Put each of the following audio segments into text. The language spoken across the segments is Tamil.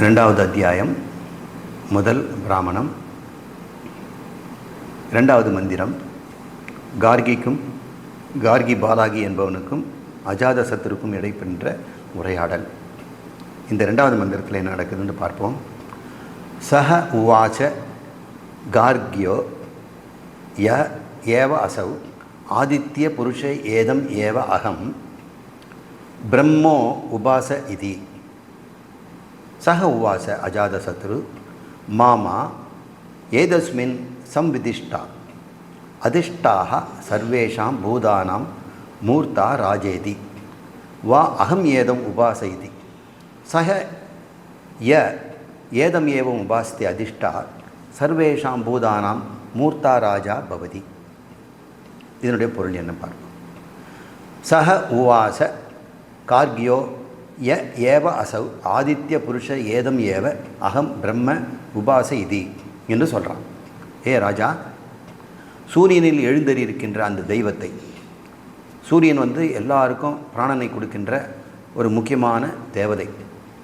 ரெண்டாவது அத்தியாயம் முதல் பிராமணம். இரண்டாவது மந்திரம் கார்கிக்கும் கார்கி பாலாகி என்பவனுக்கும் அஜாத சத்துருக்கும் இடைப்பெற்ற உரையாடல். இந்த ரெண்டாவது மந்திரத்தில் என்ன நடக்குதுன்னு பார்ப்போம். சஹ உவாச்ச கார்கியோ ய ஏவ அசௌ ஆதித்ய புருஷ ஏதம் ஏவ அகம் பிரம்மோ உபாச இதி. சக உவாச அஜாதசத்ரு மாமா ஏதஸ்மின் சம்விதிஷ்டா. அதிஷ்டாக சர்வேஷாம் பூதானாம் மூர்த்தா ராஜேதி. வா அகம் ஏதம் உபாசைதி சக ய ஏதம் ஏவம் உபாஸ்தி அதிஷ்டா சர்வேஷாம் பூதானாம் மூர்த்தா ராஜா பவதி. இதனுடைய பொருள் என்ன பார்ப்போம். சக உவாச கார்கியோ ய ஏவ அசௌ ஆதித்ய புருஷ ஏதம் ஏவ அகம் பிரம்ம உபாச இதி என்று சொல்கிறான் ஏ ராஜா சூரியனில் எழுந்தறி இருக்கின்ற அந்த தெய்வத்தை சூரியன் வந்து எல்லாருக்கும் பிராணனை கொடுக்கின்ற ஒரு முக்கியமான தேவதை.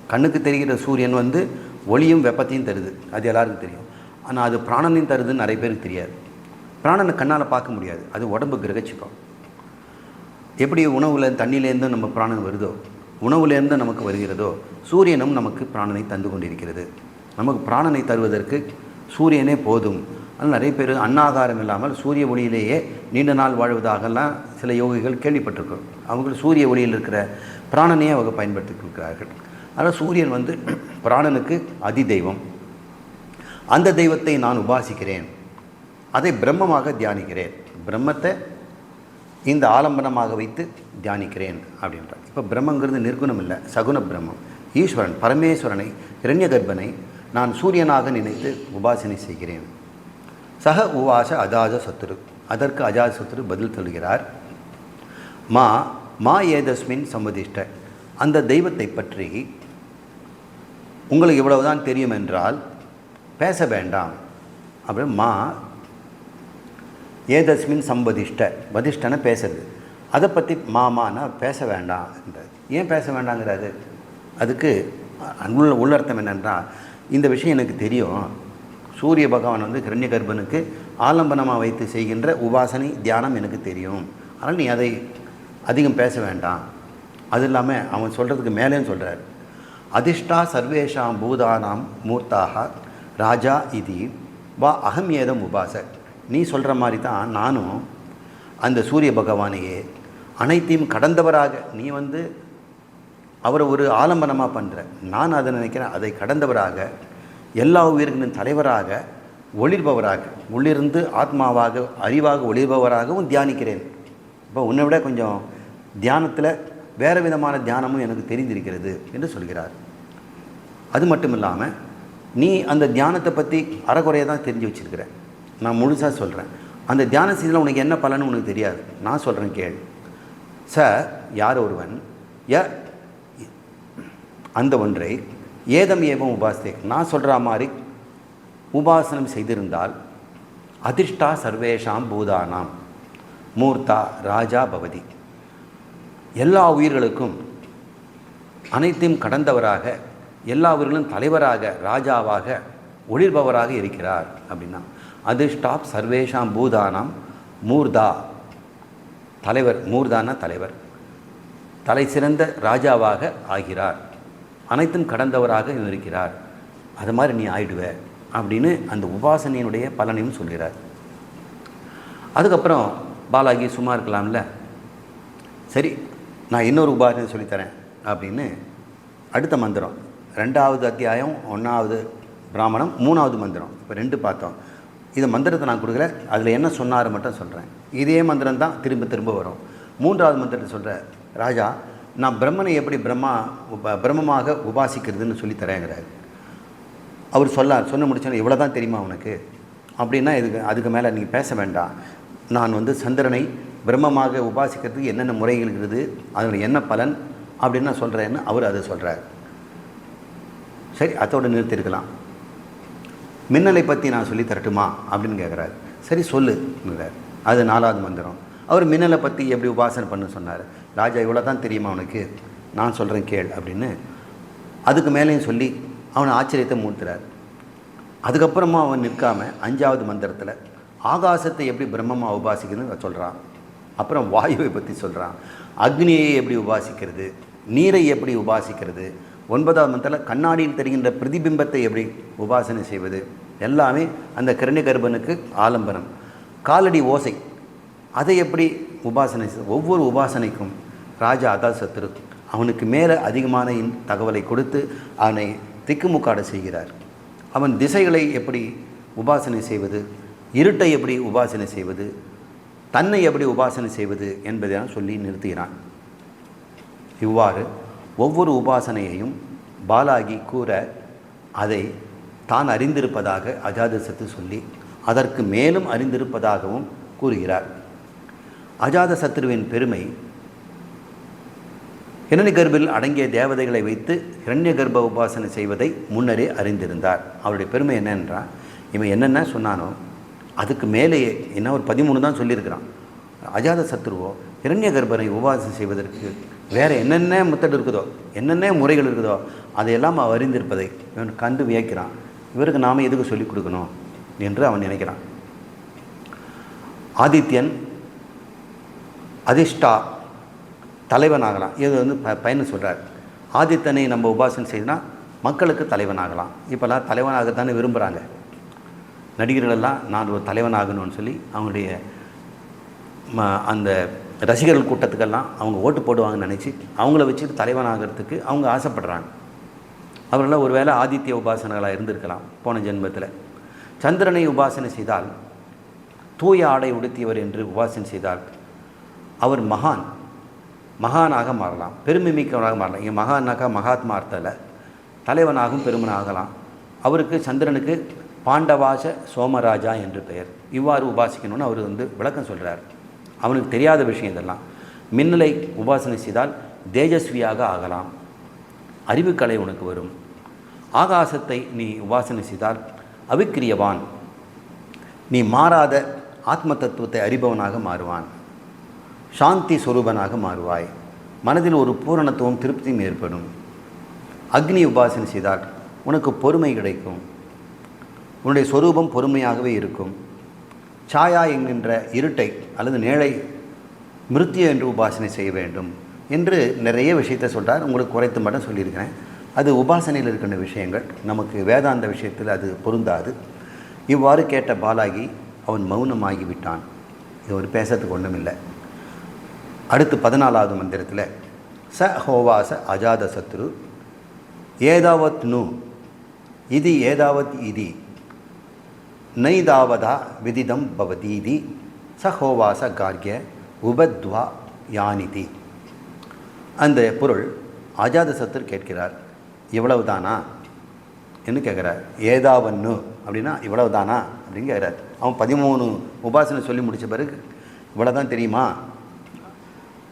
கண்ணுக்கு தெரிகிற சூரியன் வந்து ஒளியும் வெப்பத்தையும் தருது. அது எல்லாருக்கும் தெரியும். ஆனால் அது பிராணனையும் தருதுன்னு நிறைய பேருக்கு தெரியாது. பிராணனை கண்ணால் பார்க்க முடியாது. அது உடம்பு கிரகச்சிக்கும் எப்படி உணவில் தண்ணியிலேருந்து நம்ம பிராணம் வருதோ உணவுலேருந்து நமக்கு வருகிறதோ சூரியனும் நமக்கு பிராணனை தந்து கொண்டிருக்கிறது. நமக்கு பிராணனை தருவதற்கு சூரியனே போதும். ஆனால் நிறைய பேர் அன்னாகாரம் இல்லாமல் சூரிய ஒளியிலேயே நீண்ட நாள் வாழ்வதாகலாம் சில யோகிகள் கேள்விப்பட்டிருக்கோம். அவங்க சூரிய ஒளியில் இருக்கிற பிராணனையே அவங்க பயன்படுத்திக்கிறார்கள் ஆனால் சூரியன் வந்து பிராணனுக்கு அதி தெய்வம் அந்த தெய்வத்தை நான் உபாசிக்கிறேன். அதை பிரம்மமாக தியானிக்கிறேன். பிரம்மத்தை இந்த ஆலம்பனமாக வைத்து தியானிக்கிறேன் அப்படின்றார். இப்போ பிரம்மங்கிறது நிர்குணம் இல்லை சகுன பிரம்மம். ஈஸ்வரன் பரமேஸ்வரனை இரண்ய கர்ப்பனை நான் சூரியனாக நினைத்து உபாசனை செய்கிறேன். சக உவாச அஜாஜ சத்துரு. அதற்கு அஜாஜ சத்துரு பதில் சொல்கிறார். மா மா ஏதஸ்மின் சம்மதிஷ்ட அந்த தெய்வத்தை பற்றி உங்களுக்கு இவ்வளவுதான் தெரியும் என்றால் பேச வேண்டாம். அப்படின்னு மா ஏதஸ்மின் சம்பதிஷ்ட. வதிஷ்டனை பேசுறது. அதை பற்றி மாமானா பேச வேண்டாம் என்றார். ஏன் பேச வேண்டாங்கிறாரு? அதுக்கு உள்ள உள்ளர்த்தம் என்னென்றால் இந்த விஷயம் எனக்கு தெரியும். சூரிய பகவான் வந்து கிரண்ய கர்ப்பனுக்கு ஆலம்பனமாக வைத்து செய்கின்ற உபாசனை தியானம் எனக்கு தெரியும். அதனால் நீ அதை அதிகம் பேச வேண்டாம். அது இல்லாமல் அவன் சொல்கிறதுக்கு மேலேயும் சொல்கிறார் அதிர்ஷ்டா சர்வேஷாம் பூதானாம் மூர்த்தாக ராஜா இது வா அகம் ஏதம் உபாச. நீ சொல்கிற மாதிரி தான் நானும் அந்த சூரிய பகவானையே அனைத்தையும் கடந்தவராக நீ வந்து அவரை ஒரு ஆலம்பனமாக பண்ணுற நான் அதை நினைக்கிறேன் அதை கடந்தவராக எல்லா உயிர்களின் தலைவராக ஒளிர்பவராக உள்ளிருந்து ஆத்மாவாக அறிவாக ஒளிர்பவராகவும் தியானிக்கிறேன். இப்போ உன்னை விட கொஞ்சம் தியானத்தில் வேறு விதமான தியானமும் எனக்கு தெரிந்திருக்கிறது என்று சொல்கிறார். அது மட்டும் இல்லாமல் நீ அந்த தியானத்தை பற்றி அறகுறையை தான் தெரிஞ்சு வச்சுருக்கிறேன் நான் முழுசாக சொல்கிறேன் அந்த தியான செய்தியில் உனக்கு என்ன பலன்னு உனக்கு தெரியாது. நான் சொல்கிறேன் கேள். ச யார் ஒருவன்? ய அந்த ஒன்றை ஏதம் ஏவம் உபாசத்தை நான் சொல்கிற மாதிரி உபாசனம் செய்திருந்தால் அதிர்ஷ்டா சர்வேஷாம் பூதானாம். மூர்த்தா ராஜா பவதி. எல்லா உயிர்களுக்கும் அனைத்தையும் கடந்தவராக எல்லா உயிர்களும் தலைவராக ராஜாவாக ஒளிர்பவராக இருக்கிறார் அப்படின்னா அதிர்ஷ்டாப் சர்வேஷாம் பூதானாம் மூர்தா தலைவர் மூர்தான தலைவர். தலை சிறந்த ராஜாவாக ஆகிறார். அனைத்தும் கடந்தவராக இருக்கிறார். அது மாதிரி நீ ஆயிடுவ அப்படின்னு அந்த உபாசனையினுடைய பலனையும் சொல்கிறார். அதுக்கப்புறம் பாலாகி சும்மா இருக்கலாம்ல. சரி நான் இன்னொரு உபாசனை சொல்லித்தரேன் அப்படின்னு அடுத்த மந்திரம். ரெண்டாவது அத்தியாயம் ஒன்றாவது பிராமணம் மூணாவது மந்திரம். இப்போ ரெண்டு பார்த்தோம். இந்த மந்திரத்தை நான் கொடுக்குறேன் அதில் என்ன சொன்னார் மட்டும் சொல்கிறேன் இதே மந்திரம் தான் திரும்ப திரும்ப வரும். மூன்றாவது மந்திரத்தை சொல்கிற ராஜா நான் பிரம்மனை எப்படி பிரம்மா பிரம்மமாக உபாசிக்கிறதுன்னு சொல்லி தரேங்கிறார். அவர் சொல்லார் சொன்ன முடிச்சோன்னா இவ்வளோ தான் தெரியுமா உனக்கு? அப்படின்னா இதுக்கு அதுக்கு மேலே நீங்கள் பேச வேண்டாம். நான் வந்து சந்திரனை பிரம்மமாக உபாசிக்கிறதுக்கு என்னென்ன முறைகள் இருக்குது அதனுடைய என்ன பலன்? அப்படின்னு நான் சொல்கிறேன்னு அவர் அதை சொல்கிறார் சரி அதோடு நிறுத்திருக்கலாம். மின்னலை பற்றி நான் சொல்லி தரட்டுமா? அப்படின்னு கேட்குறாரு சரி சொல்லுங்கிறார் அது நாலாவது மந்திரம். அவர் மின்னலை பற்றி எப்படி உபாசனை பண்ண சொன்னார்? ராஜா இவ்வளோ தான் தெரியுமா அவனுக்கு நான் சொல்கிறேன் கேள் அப்படின்னு அதுக்கு மேலேயும் சொல்லி அவனை ஆச்சரியத்தை மூழ்த்துறார் அதுக்கப்புறமா அவன் நிற்காமல் அஞ்சாவது மந்திரத்தில் ஆகாசத்தை எப்படி பிரம்மமாக உபாசிக்கிறதுன்னு சொல்கிறான் அப்புறம் வாயுவை பற்றி சொல்கிறான் அக்னியை எப்படி உபாசிக்கிறது? நீரை எப்படி உபாசிக்கிறது? ஒன்பதாவது மந்திரத்தில் கண்ணாடியில் தெரிகின்ற பிரதிபிம்பத்தை எப்படி உபாசனை செய்வது? எல்லாமே அந்த கிரண்ய கர்ப்பனுக்கு ஆலம்பனம் காலடி ஓசை. அதை எப்படி உபாசனை ஒவ்வொரு உபாசனைக்கும் ராஜா அதான் சத்துரு. அவனுக்கு மேலே அதிகமான இன்- தகவலை கொடுத்து அவனை திக்குமுக்காட செய்கிறார். அவன் திசைகளை எப்படி உபாசனை செய்வது? இருட்டை எப்படி உபாசனை செய்வது? தன்னை எப்படி உபாசனை செய்வது என்பதை சொல்லி நிறுத்துகிறான். இவ்வாறு ஒவ்வொரு உபாசனையையும் பாலாகி கூற அதை தான் அறிந்திருப்பதாக அஜாதசத்து சொல்லி அதற்கு மேலும் அறிந்திருப்பதாகவும் கூறுகிறார். அஜாதசத்ருவின் பெருமை ஹிரண்யகர்பில் அடங்கிய தேவதைகளை வைத்து ஹிரண்யகர்ப்ப உபாசனை செய்வதை முன்னரே அறிந்திருந்தார். அவருடைய பெருமை என்னென்றால் இவன் என்னென்ன சொன்னானோ அதுக்கு மேலேயே என்ன ஒரு பதிமூணு தான் சொல்லியிருக்கிறான். அஜாத சத்ருவோ ஹிரண்யகர்ப்பனை உபாசனை செய்வதற்கு வேறு என்னென்ன மெத்தட் இருக்குதோ என்னென்ன முறைகள் இருக்குதோ அதையெல்லாம் அவன் அறிந்திருப்பதை இவன் கண்டு வியக்கிறான். இவருக்கு நாம் எதுக்கு சொல்லிக் கொடுக்கணும் என்று அவன் நினைக்கிறான். ஆதித்யன் அதிர்ஷ்டா தலைவனாகலாம். இது வந்து ப பையன் சொல்கிறார் ஆதித்தனை நம்ம உபாசனை செய்தனா மக்களுக்கு தலைவனாகலாம். இப்போல்லாம் தலைவனாகத்தானே விரும்புகிறாங்க நடிகர்களெல்லாம் நான் ஒரு தலைவனாகணும்னு சொல்லி அவங்களுடைய ம- அந்த ரசிகர்கள் கூட்டத்துக்கெல்லாம் அவங்க ஓட்டு போடுவாங்கன்னு நினச்சி அவங்கள வச்சுட்டு தலைவனாகிறதுக்கு அவங்க ஆசைப்படுறாங்க. அவரெல்லாம் ஒருவேளை ஆதித்ய உபாசனைகளாக இருந்திருக்கலாம் போன ஜென்மத்தில். சந்திரனை உபாசனை செய்தால் தூய ஆடை உடுத்தியவர் என்று உபாசனை செய்தால் அவர் மகான் மகானாக மாறலாம் பெருமை மிக்கவராக மாறலாம். இங்கே மகானாக்கா மகாத்மா அர்த்தல தலைவனாகவும் பெருமனாகலாம் அவருக்கு சந்திரனுக்கு பாண்டவாச சோமராஜா என்று பெயர். இவ்வாறு உபாசிக்கணும்னு அவர் வந்து விளக்கம் சொல்கிறார் அவனுக்கு தெரியாத விஷயம் இதெல்லாம். மின்னலை உபாசனை செய்தால் தேஜஸ்வியாக ஆகலாம். அறிவுக்கலை உனக்கு வரும். ஆகாசத்தை நீ உபாசனை செய்தால் அவிக்கிரியவான் நீ மாறாத ஆத்ம தத்துவத்தை அறிபவனாக மாறுவான். சாந்தி சொரூபனாக மாறுவாய். மனதில் ஒரு பூரணத்துவம் திருப்தியும் ஏற்படும். அக்னி உபாசனை செய்தால் உனக்கு பொறுமை கிடைக்கும். உன்னுடைய சொரூபம் பொறுமையாகவே இருக்கும். சாயா என்கின்ற இருட்டை அல்லது நேழை மிருத்திய என்று உபாசனை செய்ய வேண்டும் என்று நிறைய விஷயத்தை சொல்கிறார் உங்களுக்கு குறைத்து மட்டும் சொல்லியிருக்கிறேன். அது உபாசனையில் இருக்கின்ற விஷயங்கள். நமக்கு வேதாந்த விஷயத்தில் அது பொருந்தாது. இவ்வாறு கேட்ட பாலாகி அவன் மௌனமாகி விட்டான். இது ஒரு பேசுறதுக்கு ஒன்றுமில்லை அடுத்து பதினாலாவது மந்திரத்தில் ச ஹோவாச அஜாத சத்ரு ஏதாவத் நு இது ஏதாவத் இதி. நைதாவதா விதிதம் பவதீதி சஹோவாச கார்கிய உபத்வா யானிதி அந்த பொருள் அஜாத சத்தர் கேட்கிறார் இவ்வளவுதானா? என்று கேட்குறார் ஏதாவன்னு அப்படின்னா இவ்வளவுதானா? அப்படின்னு கேட்குறார். அவன் பதிமூணு உபாசனை சொல்லி முடித்த பிறகு இவ்வளோ தான் தெரியுமா?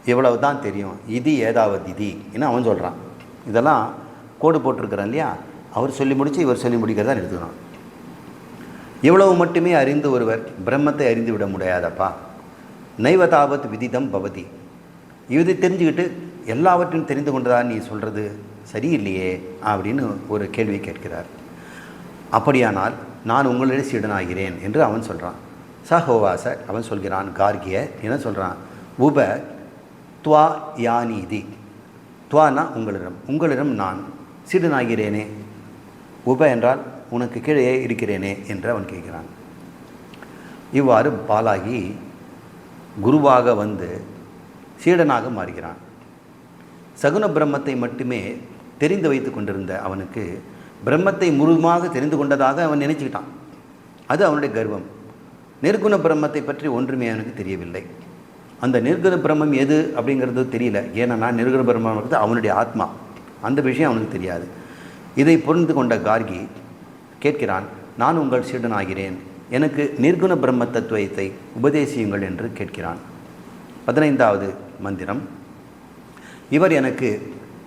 இவ்வளவு தான் தெரியும். இது ஏதாவது இது என்ன அவன் சொல்கிறான் இதெல்லாம் கோடு போட்டிருக்கிறான் இல்லையா? அவர் சொல்லி முடித்து இவர் சொல்லி முடிக்கிறதா எடுத்துக்கிறான் இவ்வளவு மட்டுமே அறிந்து ஒருவர் பிரம்மத்தை அறிந்து விட முடியாதப்பா. நைவதாவத் விதிதம் பவதி. இது தெரிஞ்சுக்கிட்டு எல்லாவற்றையும் தெரிந்து கொண்டதா நீ சொல்கிறது சரியில்லையே அப்படின்னு ஒரு கேள்வி கேட்கிறார். அப்படியானால் நான் உங்களிடம் சீடனாகிறேன் என்று அவன் சொல்கிறான் சஹோவாச அவன் சொல்கிறான் கார்கிய என்ன சொல்கிறான் உப துவா யானீதி. துவானா உங்களிடம். உங்களிடம் நான் சீடனாகிறேனே. உப என்றால் உனக்கு கீழே இருக்கிறேனே என்று அவன் கேட்கிறான். இவ்வாறு பாலாகி குருவாக வந்து சீடனாக மாறுகிறான். சகுன பிரம்மத்தை மட்டுமே தெரிந்து வைத்து கொண்டிருந்த அவனுக்கு பிரம்மத்தை முழுமாக தெரிந்து கொண்டதாக அவன் நினைச்சுக்கிட்டான். அது அவனுடைய கர்வம். நிர்குண பிரம்மத்தை பற்றி ஒன்றுமே அவனுக்கு தெரியவில்லை. அந்த நிர்குண பிரம்மம் எது அப்படிங்கிறது தெரியல. ஏன்னா நிர்குண பிரம்மங்கிறது அவனுடைய ஆத்மா. அந்த விஷயம் அவனுக்கு தெரியாது. இதை புரிந்து கொண்ட கார்கி கேட்கிறான் நான் உங்கள் சீடனாகிறேன். எனக்கு நிர்குண பிரம்ம தத்துவத்தை உபதேசியுங்கள் என்று கேட்கிறான். பதினைந்தாவது மந்திரம். இவர் எனக்கு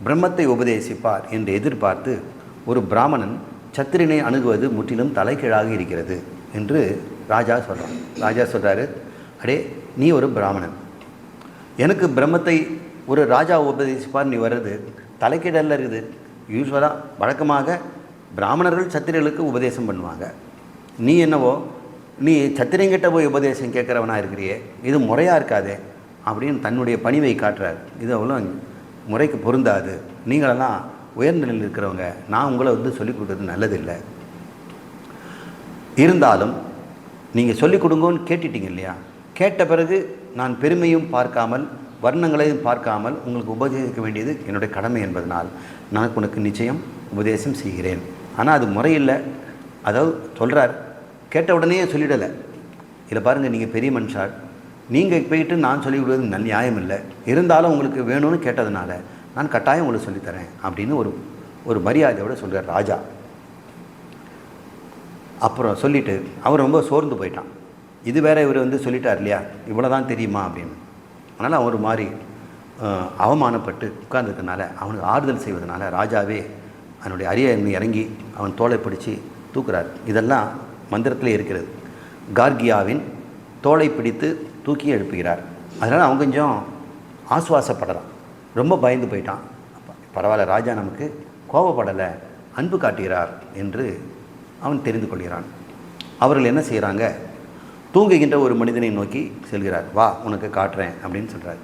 பிரம்மத்தை உபதேசிப்பார் என்று எதிர்பார்த்து ஒரு பிராமணன் சத்திரினை அணுகுவது முற்றிலும் தலைகீழாக இருக்கிறது என்று ராஜா சொல்கிறான் ராஜா சொல்கிறாரு அடே நீ ஒரு பிராமணன். எனக்கு பிரம்மத்தை ஒரு ராஜா உபதேசிப்பார் நீ வர்றது தலைக்கீழல்ல இருக்குது. யூஸ்வலாக வழக்கமாக பிராமணர்கள் சத்திரியர்களுக்கு உபதேசம் பண்ணுவாங்க. நீ என்னவோ நீ சத்திரியங்கிட்ட போய் உபதேசம் கேட்குறவனாக இருக்கிறியே இது முறையாக இருக்காதே அப்படின்னு தன்னுடைய பணிவை காட்டுறார். இது அவ்வளோ முறைக்கு பொருந்தாது. நீங்களெல்லாம் உயர்ந்த நிலையில் இருக்கிறவங்க. நான் உங்களை வந்து சொல்லிக் கொடுக்குறது நல்லதில்லை. இருந்தாலும் நீங்கள் சொல்லிக் கொடுங்கன்னு கேட்டுட்டீங்க இல்லையா? கேட்ட பிறகு நான் பெருமையும் பார்க்காமல் வர்ணங்களையும் பார்க்காமல் உங்களுக்கு உபதேசிக்க வேண்டியது என்னுடைய கடமை என்பதனால் நான் உனக்கு நிச்சயம் உபதேசம் செய்கிறேன். ஆனால் அது முறையில்லை. அதாவது சொல்கிறார் கேட்ட உடனே சொல்லிடலை. இதில் பாருங்கள் நீங்கள் பெரிய மனுஷார் நீங்கள் போயிட்டு நான் சொல்லிக் நல் நியாயம் இல்லை. இருந்தாலும் உங்களுக்கு வேணும்னு கேட்டதுனால நான் கட்டாயம் உங்களுக்கு சொல்லித்தரேன் அப்படின்னு ஒரு ஒரு மரியாதையோடு சொல்கிறார் ராஜா. அப்புறம் சொல்லிவிட்டு அவர் ரொம்ப சோர்ந்து போயிட்டான். இது வேற இவர் வந்து சொல்லிட்டார் இல்லையா? இவ்வளோ தான் தெரியுமா? அப்படின்னு. அதனால் அவர் மாதிரி அவமானப்பட்டு உட்கார்ந்ததுனால அவனுக்கு ஆறுதல் செய்வதனால ராஜாவே அவனுடைய அரிய இறங்கி அவன் தோலை பிடிச்சி தூக்குறார். இதெல்லாம் மந்திரத்திலே இருக்கிறது. கார்கியாவின் தோலை பிடித்து தூக்கி எழுப்புகிறார். அதனால் அவன் கொஞ்சம் ஆசுவாசப்படலாம். ரொம்ப பயந்து போயிட்டான். பரவாயில்ல ராஜா நமக்கு கோபப்படலை அன்பு காட்டுகிறார் என்று அவன் தெரிந்து கொள்கிறான். அவர்கள் என்ன செய்கிறாங்க தூங்குகின்ற ஒரு மனிதனை நோக்கி செல்கிறார். வா உனக்கு காட்டுறேன் அப்படின்னு சொல்கிறார்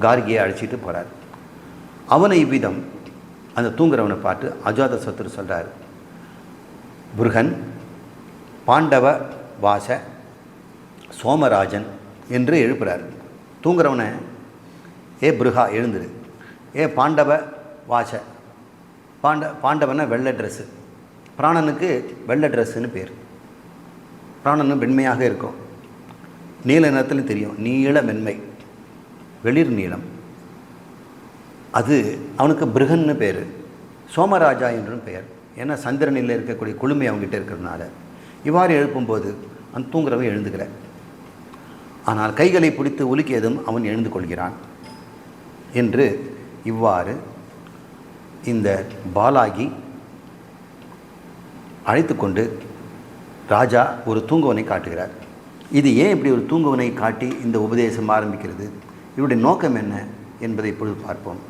கார்கியை அழைச்சிட்டு போகிறார் அவனை இவ்விதம் அந்த தூங்குறவனை பார்த்து அஜாத சத்துரு சொல்கிறார் புருகன் பாண்டவ வாச சோமராஜன் என்று எழுப்புறார். தூங்குறவனை ஏ புருகா எழுந்துரு. ஏ பாண்டவ வாச பாண்ட பாண்டவனை வெள்ளை ட்ரெஸ்ஸு பிராணனுக்கு வெள்ளை ட்ரெஸ்ஸுன்னு பேர். பிராணனும் வெண்மையாக இருக்கும். நீல நிறத்துலையும் தெரியும். நீள மென்மை வெளிர் நீளம். அது அவனுக்கு பிருகன்னு பேர். சோமராஜா என்றும் பெயர். ஏன்னா சந்திரனில் இருக்கக்கூடிய குழுமை அவங்ககிட்ட இருக்கிறதுனால. இவ்வாறு எழுப்பும்போது அந்த தூங்குறவன் எழுந்துக்கிற ஆனால் கைகளை பிடித்து உலுக்கியதும் அவன் எழுந்து கொள்கிறான். என்று இவ்வாறு இந்த பாலாகி அழைத்து கொண்டு ராஜா ஒரு தூங்குவனை காட்டுகிறார். இது ஏன் இப்படி ஒரு தூங்குவனை காட்டி இந்த உபதேசம் ஆரம்பிக்கிறது? இவருடைய நோக்கம் என்ன என்பதை இப்பொழுது பார்ப்போம்.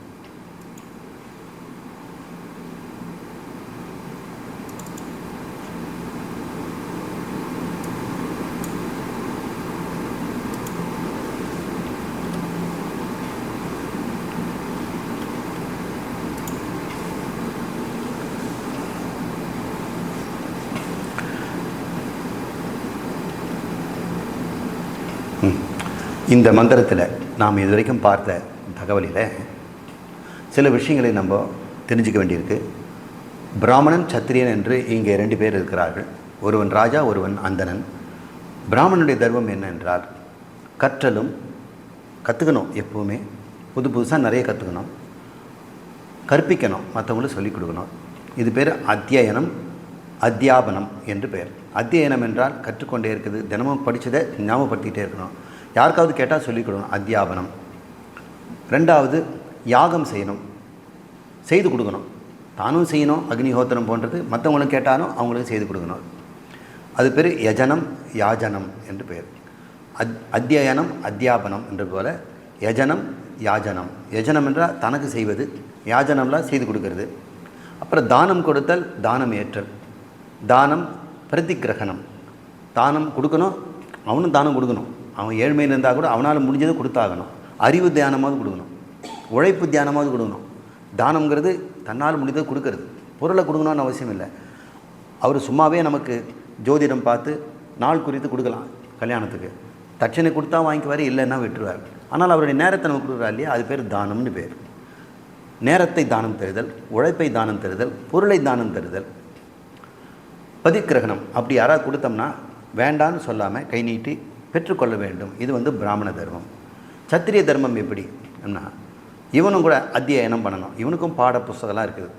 இந்த மந்திரத்தில் நாம் இதுவரைக்கும் பார்த்த தகவலில் சில விஷயங்களை நம்ம தெரிஞ்சுக்க வேண்டியிருக்கு. பிராமணன் சத்திரியன் என்று இங்கே ரெண்டு பேர் இருக்கிறார்கள். ஒருவன் ராஜா ஒருவன் அந்தணன். பிராமணனுடைய தர்மம் என்ன என்றால் கற்றலும் கற்றுக்கணும் எப்போவுமே. புது புதுசாக நிறைய கற்றுக்கணும் கற்பிக்கணும் மற்றவங்களுக்கு சொல்லிக் கொடுக்கணும். இது பேர் அத்தியனம் அத்தியாபனம் என்று பெயர் அத்தியனம் என்றால் கற்றுக்கொண்டே இருக்குது தினமும் படித்ததை ஞாபகப்படுத்திகிட்டே இருக்கணும். யாருக்காவது கேட்டால் சொல்லிக் கொடுக்கணும் அத்தியாபனம். ரெண்டாவது யாகம் செய்யணும். செய்து கொடுக்கணும். தானும் செய்யணும் அக்னிஹோத்திரம் போன்றது. மற்றவங்களும் கேட்டாலும் அவங்களுக்கு செய்து கொடுக்கணும். அது பேர் யஜனம் யாஜனம் என்று பெயர். அத் அத்தியனம் அத்தியாபனம் என்று போல யஜனம் யாஜனம். யஜனம் என்றால் தனக்கு செய்வது யாஜனம்லாம் செய்து கொடுக்கறது. அப்புறம் தானம் கொடுத்தல் தானம் ஏற்றல். தானம் பிரதிகிரகணம் தானம் கொடுக்கணும் அவனும் தானம் கொடுக்கணும். அவன் ஏழ்மையில் இருந்தால் கூட அவனால் முடிஞ்சதை கொடுத்தாகணும். அறிவு தியானமாவது கொடுக்கணும். உழைப்பு தியானமாவது கொடுக்கணும். தானம்ங்கிறது தன்னால் முடிந்தது கொடுக்கறது. பொருளை கொடுக்கணும்னு அவசியம் இல்லை. அவர் சும்மாவே நமக்கு ஜோதிடம் பார்த்து நாள் குறித்து கொடுக்கலாம் கல்யாணத்துக்கு. தட்சணை கொடுத்தா வாங்கிக்குவார் இல்லைன்னா விட்டுருவார். ஆனால் அவருடைய நேரத்தை நமக்கு கொடுக்குறா இல்லையா? அது பேர் தானம்னு பேர். நேரத்தை தானம் தருதல் உழைப்பை தானம் தருதல் பொருளை தானம் தருதல். பதிக்கிரகணம். அப்படி யாராவது கொடுத்தோம்னா வேண்டான்னு சொல்லாமல் கை நீட்டி பெற்றுக்கொள்ள வேண்டும். இது வந்து பிராமண தர்மம். சத்திரிய தர்மம் எப்படி? என்ன இவனும் கூட அத்தியாயனம் பண்ணணும். இவனுக்கும் பாட புஸ்தகம்லாம் இருக்குது.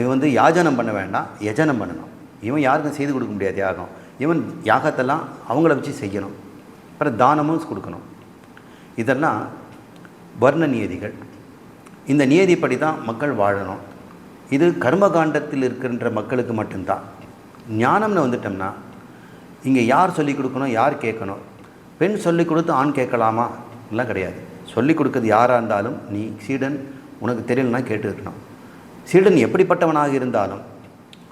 இவன் வந்து யாஜனம் பண்ண வேண்டாம் யஜனம் பண்ணணும். இவன் யாருக்கும் செய்து கொடுக்க முடியாது யாகம். இவன் யாகத்தெல்லாம் அவங்கள வச்சு செய்யணும். அப்புறம் தானமும் கொடுக்கணும். இதெல்லாம் வர்ண நியதிகள். இந்த நியதிப்படி தான் மக்கள் வாழணும். இது கர்மகாண்டத்தில் இருக்கின்ற மக்களுக்கு மட்டும்தான். ஞானம்னு வந்துட்டோம்னா இங்கே யார் சொல்லிக் கொடுக்கணும் யார் கேட்கணும்? பெண் சொல்லிக் கொடுத்து ஆண் கேட்கலாமா? எல்லாம் கிடையாது. சொல்லிக் கொடுக்கறது யாராக இருந்தாலும் நீ சீடன் உனக்கு தெரியலனா கேட்டுருக்கணும் சீடன் எப்படிப்பட்டவனாக இருந்தாலும்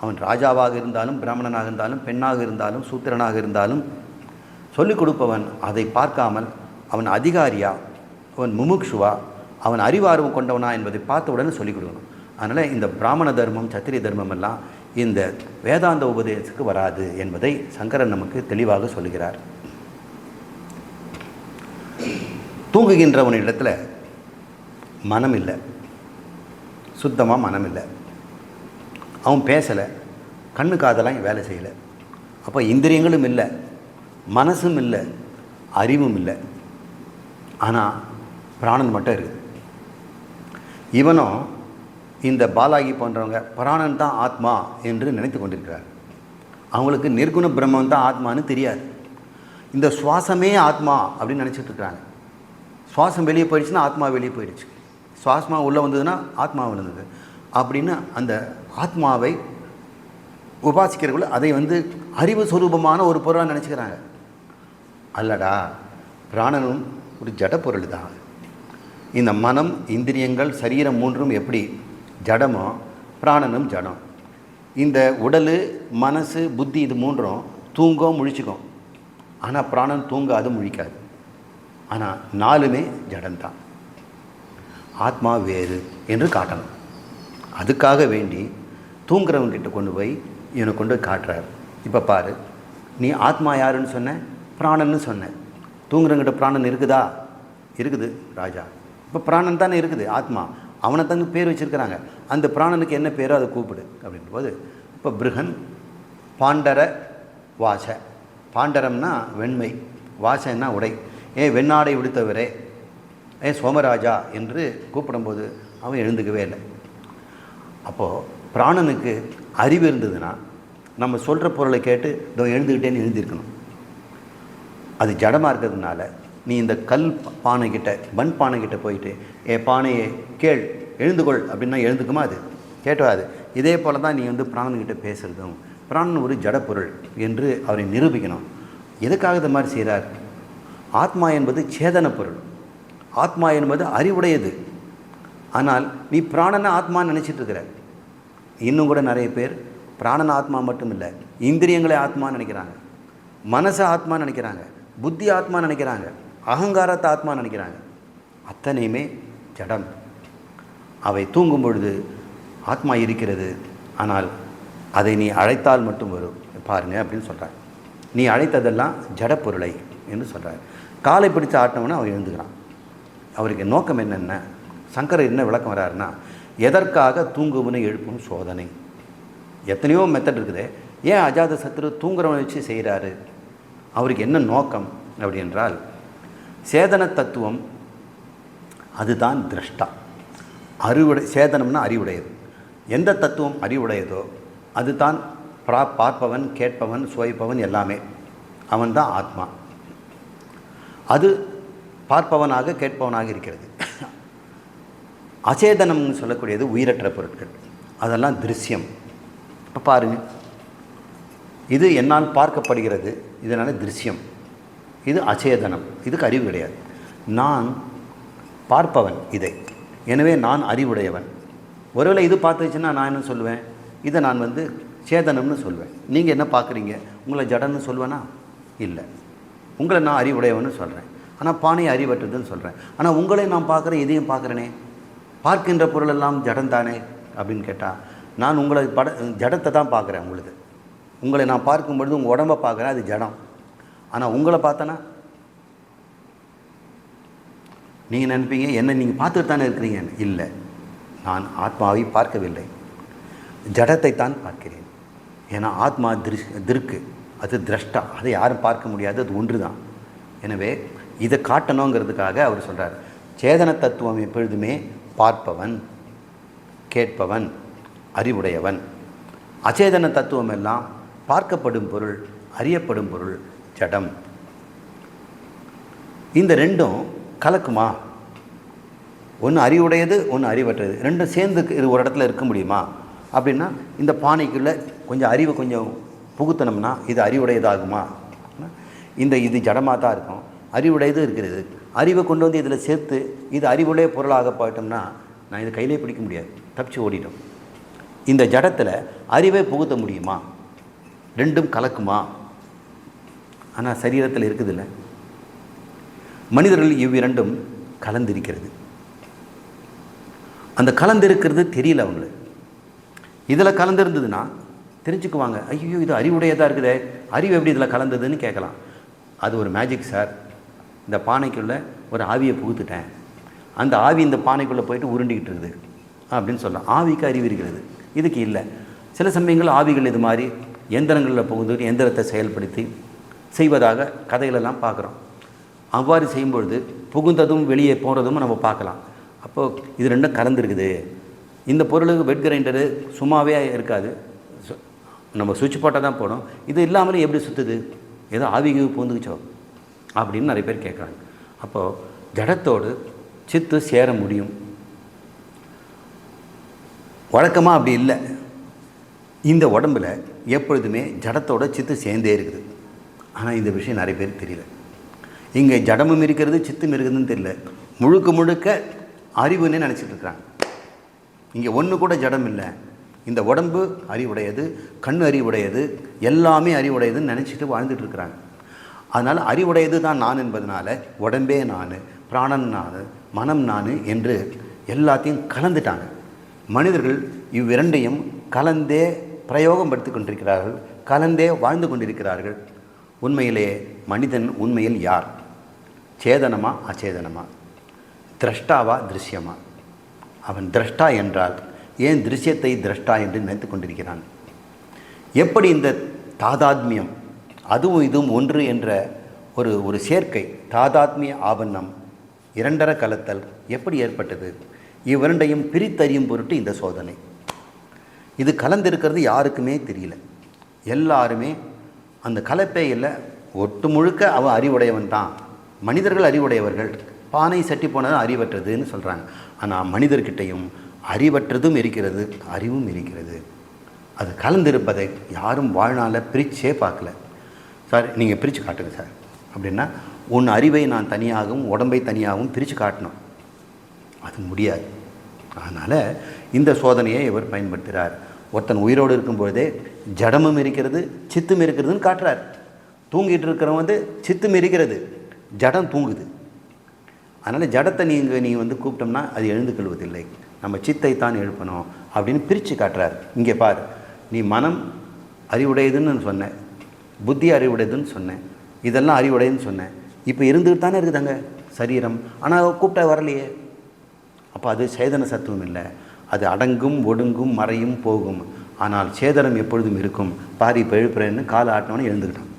அவன் ராஜாவாக இருந்தாலும் பிராமணனாக இருந்தாலும் பெண்ணாக இருந்தாலும் சூத்திரனாக இருந்தாலும் சொல்லிக் கொடுப்பவன் அதை பார்க்காமல் அவன் அதிகாரியா? அவன் முமுக்ஷுவா? அவன் அறிவார்வம் கொண்டவனா என்பதை பார்த்தவுடனே சொல்லிக் கொடுக்கணும். அதனால் இந்த பிராமண தர்மம் சத்திரிய தர்மம் எல்லாம் இந்த வேதாந்த உபதேசத்துக்கு வராது என்பதை சங்கரன் நமக்கு தெளிவாக சொல்கிறார் தூங்குகின்றவனிடத்தில் மனம் இல்லை சுத்தமாக மனம் இல்லை அவன் பேசலை கண்ணு காதெல்லாம் வேலை செய்யலை. அப்போ இந்திரியங்களும் இல்லை மனசும் இல்லை அறிவும் இல்லை. ஆனால் பிராணன் மட்டும் இருக்குது இவனும் இந்த பாலாகி போன்றவங்க பிராணன் தான் ஆத்மா என்று நினைத்து கொண்டிருக்கிறார். அவங்களுக்கு நிர்குண பிரம்மன் தான் ஆத்மான்னு தெரியாது. இந்த சுவாசமே ஆத்மா அப்படின்னு நினச்சிட்டு இருக்கிறாங்க. சுவாசம் வெளியே போயிடுச்சுன்னா ஆத்மா வெளியே போயிடுச்சு. சுவாசமா உள்ளே வந்ததுன்னா ஆத்மா விழுந்தது அப்படின்னு அந்த ஆத்மாவை உபாசிக்கிறவர்கள் அதை வந்து அறிவு சுரூபமான ஒரு பொருளாக நினச்சிக்கிறாங்க. அல்லடா பிராணனும் ஒரு ஜட பொருள் தான். இந்த மனம் இந்திரியங்கள் சரீரம் மூன்றும் எப்படி ஜடமோ பிராணனும் ஜடம். இந்த உடல் மனசு புத்தி இது மூன்றும் தூங்கும் முழிச்சுக்கும் ஆனால் பிராணன் தூங்காது முழிக்காது. ஆனால் நாலுமே ஜடம்தான். ஆத்மா வேறு என்று காட்டணும். அதுக்காக வேண்டி தூங்குறவங்கிட்ட கொண்டு போய் இவனை கொண்டு போய் காட்டுறார். இப்போ பாரு நீ ஆத்மா யாருன்னு சொன்ன? பிராணன்னு சொன்ன. தூங்குறவங்கிட்ட பிராணன் இருக்குதா? இருக்குது ராஜா. இப்போ பிராணன் தானே இருக்குது ஆத்மா. அவனை தங்க பேர் வச்சுருக்கிறாங்க. அந்த பிராணனுக்கு என்ன பேரோ அதை கூப்பிடு அப்படின்ற போது இப்போ பிருகன் பாண்டர வாச. பாண்டரம்னா வெண்மை வாசன்னா உடை. ஏ வெண்ணாடை உடுத்தவரே ஏ சோமராஜா என்று கூப்பிடும்போது அவன் எழுந்துக்கவே இல்லை. அப்போது பிராணனுக்கு அறிவு இருந்ததுன்னா நம்ம சொல்கிற பொருளை கேட்டு இதோ எழுந்துக்கிட்டேன்னு எழுந்திருக்கணும். அது ஜடமாக இருக்கிறதுனால நீ இந்த கல் பானைக்கிட்ட மண் பானைக்கிட்ட போயிட்டு ஏ பானையை கேள் எழுந்துகொள் அப்படின்னா எழுந்துக்குமா அது? கேட்டுவாது இதே போல தான் நீ வந்து பிராணன்கிட்ட பேசுகிறதும் பிராணன் ஒரு ஜடப்பொருள் என்று அவரை நிரூபிக்கணும். எதுக்காக இது மாதிரி செய்கிறார் ஆத்மா என்பது சேதன பொருள். ஆத்மா என்பது அறிவுடையது. ஆனால் நீ பிராணனை ஆத்மான்னு நினச்சிட்டு இருக்கிற. இன்னும் கூட நிறைய பேர் பிராணன் ஆத்மா மட்டும் இல்லை இந்திரியங்களை ஆத்மான்னு நினைக்கிறாங்க. மனசை ஆத்மான்னு நினைக்கிறாங்க. புத்தி ஆத்மா நினைக்கிறாங்க. அகங்காரத்தை ஆத்மா நினைக்கிறாங்க. அத்தனையுமே ஜடம். அவை தூங்கும் பொழுது ஆத்மா இருக்கிறது. ஆனால் அதை நீ அழைத்தால் மட்டும் வரும். பாருங்க அப்படின்னு சொல்கிறார் நீ அழைத்ததெல்லாம் ஜடப்பொருளை என்று சொல்கிறார் காலை பிடிச்சு ஆட்டவனே அவன் எழுந்துக்கிறான். அவருக்கு நோக்கம் என்னென்ன? சங்கரர் என்ன விளக்கம் வர்றாருன்னா எதற்காக தூங்குவனை எழுப்பும் சோதனை? எத்தனையோ மெத்தட் இருக்குது. ஏன் அஜாத சத்ரு தூங்குறவனை வச்சு செய்கிறாரு அவருக்கு என்ன நோக்கம்? அப்படி என்றால் சேதன தத்துவம் அதுதான் திரஷ்டா. அறிவுடை சேதனம்னா அறிவுடையது. எந்த தத்துவம் அறிவுடையதோ அதுதான் பிரா பார்ப்பவன் கேட்பவன் சுவைப்பவன் எல்லாமே. அவன்தான் ஆத்மா. அது பார்ப்பவனாக கேட்பவனாக இருக்கிறது. அச்சேதனம்னு சொல்லக்கூடியது உயிரற்ற பொருட்கள். அதெல்லாம் திருஷ்யம். இப்போ பாருங்கள் இது என்னால் பார்க்கப்படுகிறது. இதனால் திருஷ்யம். இது அச்சேதனம் இதுக்கு அறிவு கிடையாது. நான் பார்ப்பவன் இதை. எனவே நான் அறிவுடையவன். ஒருவேளை இது பார்த்துச்சுன்னா நான் என்ன சொல்லுவேன்? இதை நான் வந்து சேதனம்னு சொல்வேன் நீங்கள் என்ன பார்க்குறீங்க? உங்களை ஜடன்னு சொல்லுவேனா? இல்லை. உங்களை நான் அறிவுடையவன்னு சொல்கிறேன் ஆனால் பானையை அறிவற்றதுன்னு சொல்கிறேன் ஆனால் உங்களை நான் பார்க்குறேன் இதையும் பார்க்குறேனே. பார்க்கின்ற பொருள் எல்லாம் அப்படின்னு கேட்டால் நான் உங்களை பட ஜடத்தை தான் பார்க்குறேன் உங்களுக்கு உங்களை நான் பார்க்கும் பொழுது உங்கள் உடம்பை பார்க்குறேன் அது ஜடம். ஆனால் உங்களை பார்த்தனா நீங்கள் நினைப்பீங்க என்ன நீங்கள் பார்த்துட்டு தானே இருக்கிறீங்கன்னு. இல்லை. நான் ஆத்மாவை பார்க்கவில்லை. ஜடத்தை தான் பார்க்கிறேன். ஏன்னா ஆத்மா திருஷ் திருக்கு. அது திரஷ்டா. அதை யாரும் பார்க்க முடியாது. அது ஒன்று தான் எனவே இதை காட்டணுங்கிறதுக்காக அவர் சொல்கிறார் சேதன தத்துவம் எப்பொழுதுமே பார்ப்பவன் கேட்பவன் அறிவுடையவன். அச்சேதன தத்துவம் எல்லாம் பார்க்கப்படும் பொருள் அறியப்படும் பொருள் ஜடம். இந்த ரெண்டும் கலக்குமா? ஒன்று அறிவுடையது ஒன்று அறிவற்றது. ரெண்டும் சேர்ந்து இது ஒரு இடத்துல இருக்க முடியுமா? அப்படின்னா இந்த பானைக்குள்ளே கொஞ்சம் அறிவை கொஞ்சம் புகுத்தனம்னா இது அறிவுடையதாகுமா? இந்த இது ஜடமாக தான் இருக்கும். அறிவுடையது இருக்கிறது. அறிவை கொண்டு வந்து இதில் சேர்த்து இது அறிவுடைய பொருளாக போயிட்டோம்னா நான் இதை கையிலே பிடிக்க முடியாது. தப்பிச்சு ஓடிட்டோம் இந்த ஜடத்தில் அறிவை புகுத்த முடியுமா? ரெண்டும் கலக்குமா? ஆனால் சரீரத்தில் இருக்குதில்ல? மனிதர்கள் இவ்விரண்டும் கலந்திருக்கிறது. அந்த கலந்திருக்கிறது தெரியல அவங்களுக்கு. இதில் கலந்துருந்ததுன்னா தெரிஞ்சுக்குவாங்க ஐயோ இது அறிவுடையதாக இருக்குதே. அறிவு எப்படி இதில் கலந்ததுன்னு கேட்கலாம். அது ஒரு மேஜிக் சார் இந்த பானைக்குள்ளே ஒரு ஆவியை புகுத்துட்டேன். அந்த ஆவி இந்த பானைக்குள்ளே போயிட்டு உருண்டிக்கிட்டு இருக்குது அப்படின்னு சொல்லலாம். ஆவிக்கு அறிவு இருக்கிறது. இதுக்கு இல்லை. சில சமயங்கள் ஆவிகள் இது மாதிரி எந்திரங்களில் புகுந்து எந்திரத்தை செயல்படுத்தி செய்வதாக கதைகளெல்லாம் பார்க்குறோம். அவ்வாறு செய்யும்பொழுது புகுந்ததும் வெளியே போகிறதும் நம்ம பார்க்கலாம். அப்போது இது ரெண்டும் கலந்துருக்குது. இந்த பொருளுக்கு வெட் கிரைண்டரு சும்மாவே இருக்காது. நம்ம சுவிட்ச் போட்டால் தான் போடும். இது இல்லாமலே எப்படி சுற்றுது ஏதோ ஆவிகு பூந்துக்குச்சோ? அப்படின்னு நிறைய பேர் கேட்குறாங்க. அப்போது ஜடத்தோடு சித்து சேர முடியும். வழக்கமாக அப்படி இல்லை. இந்த உடம்புல எப்பொழுதுமே ஜடத்தோட சித்து சேர்ந்தே இருக்குது. ஆனால் இந்த விஷயம் நிறைய பேர் தெரியல. இங்கே ஜடமும் இருக்கிறது சித்தம் இருக்குதுன்னு தெரியல. முழுக்க முழுக்க அறிவுன்னே நினச்சிட்டு இருக்கிறாங்க. இங்கே ஒன்று கூட ஜடம் இல்லை. இந்த உடம்பு அறிவுடையது கண் அறிவுடையது எல்லாமே அறிவுடையதுன்னு நினச்சிட்டு வாழ்ந்துட்டு இருக்கிறாங்க. அதனால் அறிவுடையது தான் நான் என்பதனால உடம்பே நான் பிராணன் நான் மனம் நான் என்று எல்லாத்தையும் கலந்துட்டாங்க. மனிதர்கள் இவ்விரண்டையும் கலந்தே பிரயோகம் படுத்திக் கொண்டிருக்கிறார்கள் கலந்தே வாழ்ந்து கொண்டிருக்கிறார்கள். உண்மையிலே மனிதன் உண்மையில் யார்? சேதனமா அச்சேதனமா திரஷ்டாவா திருஷ்யமா? அவன் திரஷ்டா என்றால் ஏன் திருஷ்யத்தை திரஷ்டா என்று நினைத்து கொண்டிருக்கிறான்? எப்படி இந்த தாதாத்மியம் அதுவும் இதுவும் ஒன்று என்ற ஒரு ஒரு சேர்க்கை தாதாத்மிய ஆபரணம் இரண்டர கலத்தல் எப்படி ஏற்பட்டது? இவ்விரண்டையும் பிரித்தறியும் பொருட்டு இந்த சோதனை. இது கலந்திருக்கிறது யாருக்குமே தெரியல. எல்லாருமே அந்த கலப்பே இல்லை ஒட்டு முழுக்க அவன் அறிவுடையவன் தான் மனிதர்கள் அறிவுடையவர்கள். பானை சட்டி போனது அறிவற்றதுன்னு சொல்கிறாங்க ஆனால் மனிதர்கிட்டையும் அறிவற்றதும் இருக்கிறது அறிவும் இருக்கிறது. அது கலந்திருப்பதை யாரும் வாழ்நாளில் பிரிச்சே பார்க்கல. சார் நீங்கள் பிரித்து காட்டுங்க சார். அப்படின்னா உன் அறிவை நான் தனியாகவும் உடம்பை தனியாகவும் பிரித்து காட்டணும். அது முடியாது. அதனால் இந்த சோதனையை இவர் பயன்படுத்துகிறார் ஒருத்தன் உயிரோடு இருக்கும்பொழுதே ஜடமும் இருக்கிறது சித்தும் இருக்கிறதுன்னு காட்டுறார். தூங்கிட்டு இருக்கிறவன் வந்து சித்தும் இருக்கிறது ஜடம் தூங்குது. அதனால் ஜடத்தை நீங்கள் நீ வந்து கூப்பிட்டோம்னா அது எழுந்து கொள்வதில்லை. நம்ம சித்தை தான் எழுப்பணும் அப்படின்னு பிரித்து காட்டுறார். இங்கே பார் நீ மனம் அறிவுடையதுன்னு சொன்னேன் புத்தி அறிவுடையதுன்னு சொன்னேன் இதெல்லாம் அறிவுடையதுன்னு சொன்னேன். இப்போ இருந்துகிட்டு தானே இருக்குதாங்க? சரீரம். ஆனால் கூப்பிட்டா வரலையே. அப்போ அது சேதன சத்துவம் இல்லை. அது அடங்கும் ஒடுங்கும் மறையும் போகும். ஆனால் சேதனம் எப்பொழுதும் இருக்கும். பாரி இப்போ எழுப்புறேன்னு காலை ஆட்டினவனே எழுந்துக்கிட்டான்.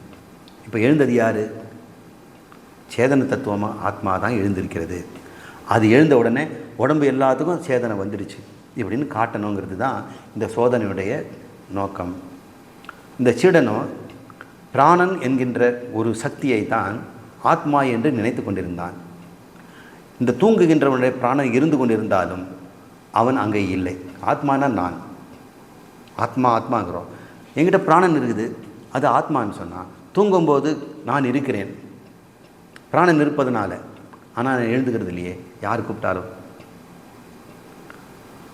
இப்போ எழுந்தது யார்? சேதன தத்துவமாக ஆத்மா தான் எழுந்திருக்கிறது. அது எழுந்த உடனே உடம்பு எல்லாத்துக்கும் சேதனை வந்துடுச்சு. இப்படின்னு காட்டணுங்கிறது தான் இந்த சோதனையுடைய நோக்கம். இந்த சீடனும் பிராணன் என்கின்ற ஒரு சக்தியை தான் ஆத்மா என்று நினைத்து கொண்டிருந்தான். இந்த தூங்குகின்றவனுடைய பிராணன் இருந்து கொண்டிருந்தாலும் அவன் அங்கே இல்லை. ஆத்மானா நான்? ஆத்மா ஆத்மாங்கிறோம். என்கிட்ட பிராணன் இருக்குது. அது ஆத்மான்னு சொன்னால் தூங்கும்போது நான் இருக்கிறேன். பிராணன் இருப்பதுனால. ஆனால் நான் எழுந்துக்கிறது இல்லையே. யார் கூப்பிட்டாலும்.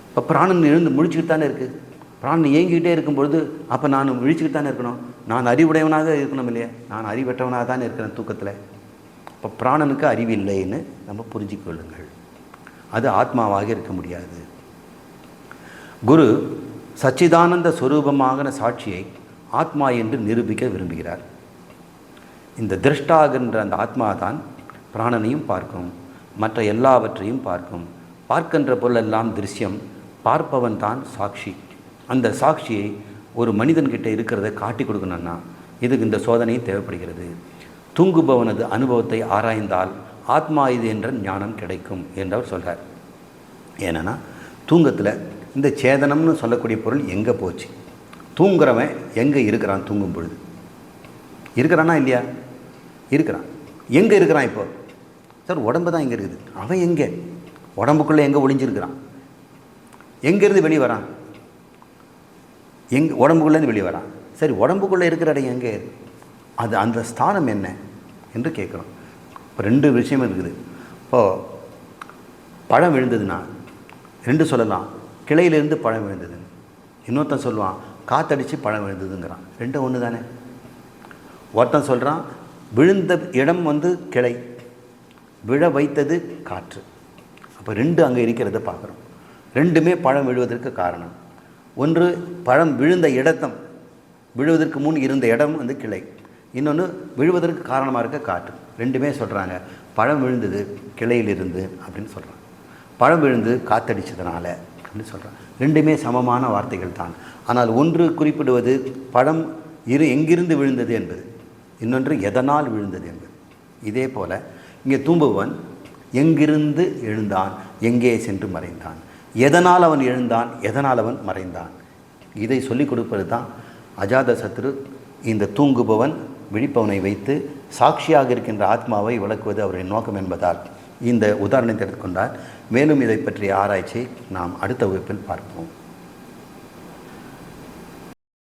இப்போ பிராணன் எழுந்து முழிச்சுக்கிட்டு தானே இருக்குது பிராணன் இயங்கிக்கிட்டே இருக்கும்பொழுது அப்போ நான் முழிச்சுக்கிட்டு தானே இருக்கணும்? நான் அறிவுடையவனாக இருக்கணும் இல்லையா? நான் அறிவற்றவனாக தானே இருக்கிறேன் தூக்கத்தில். இப்போ பிராணனுக்கு அறிவு இல்லைன்னு நம்ம புரிஞ்சிக்கொள்ளுங்கள். அது ஆத்மாவாக இருக்க முடியாது. குரு சச்சிதானந்த ஸ்வரூபமான சாட்சியை ஆத்மா என்று நிரூபிக்க விரும்புகிறார். இந்த திருஷ்டாகின்ற அந்த ஆத்மா தான் பிராணனையும் பார்க்கும் மற்ற எல்லாவற்றையும் பார்க்கும். பார்க்கின்ற பொருளெல்லாம் திருஷ்யம் பார்ப்பவன் தான் சாட்சி. அந்த சாட்சியை ஒரு மனிதன்கிட்ட இருக்கிறத காட்டி கொடுக்கணும்னா இதுக்கு இந்த சோதனை தேவைப்படுகிறது. தூங்குபவனது அனுபவத்தை ஆராய்ந்தால் ஆத்மா இது என்ற ஞானம் கிடைக்கும் என்று அவர் சொல்கிறார் ஏன்னா தூங்கத்தில் இந்த சேதனம்னு சொல்லக்கூடிய பொருள் எங்கே போச்சு? தூங்குறவன் எங்கே இருக்கிறான் தூங்கும் பொழுது? இருக்கிறானா இல்லையா? இருக்கிறான். எங்கே இருக்கிறான் இப்போ? சார் உடம்பு தான் இங்கே இருக்குது. அவன் எங்கே? உடம்புக்குள்ளே எங்கே ஒளிஞ்சிருக்கிறான்? எங்கேருந்து வெளியே வரான்? எங் உடம்புக்குள்ளேருந்து வெளியே வரான். சரி உடம்புக்குள்ளே இருக்கிற இடம் எங்கே? அது அந்த ஸ்தானம் என்ன? என்று கேட்குறோம். இப்போ ரெண்டு விஷயம் இருக்குது. இப்போது பழம் விழுந்ததுன்னா ரெண்டு சொல்லலாம். கிளையிலேருந்து பழம் விழுந்தது. இன்னொருத்தன் சொல்லுவான் காத்தடித்து பழம் விழுந்ததுங்கிறான். ரெண்டும் ஒன்று தானே ஒருத்தன் சொல்கிறான் விழுந்த இடம் வந்து கிளை. விழ வைத்தது காற்று. அப்போ ரெண்டு அங்கே இருக்கிறத பார்க்குறோம். ரெண்டுமே பழம் விழுவதற்கு காரணம். ஒன்று பழம் விழுந்த இடத்தம். விழுவதற்கு முன் இருந்த இடம் வந்து கிளை. இன்னொன்று விழுவதற்கு காரணமாக இருக்க காற்று. ரெண்டுமே சொல்கிறாங்க பழம் விழுந்தது கிளையிலிருந்து அப்படின்னு சொல்கிறாங்க பழம் விழுந்து காத்தடிச்சதுனால அப்படின்னு சொல்கிறாங்க ரெண்டுமே சமமான வார்த்தைகள் தான். ஆனால் ஒன்று குறிப்பிடுவது பழம் இரு எங்கிருந்து விழுந்தது என்பது. இன்னொன்று எதனால் விழுந்தது என்பது. இதே போல் இங்கே தூம்புவன் எங்கிருந்து எழுந்தான்? எங்கே சென்று மறைந்தான்? எதனால் அவன் எழுந்தான்? எதனால் அவன் மறைந்தான்? இதை சொல்லிக் கொடுப்பது தான் அஜாத சத்ரு இந்த தூங்குபவன் விழிப்பவனை வைத்து சாட்சியாக இருக்கின்ற ஆத்மாவை விளக்குவது அவரின் நோக்கம் என்பதால் இந்த உதாரணத்தை எடுத்துக்கொண்டார் மேலும் இதை பற்றிய ஆராய்ச்சியை நாம் அடுத்த வகுப்பில் பார்ப்போம்.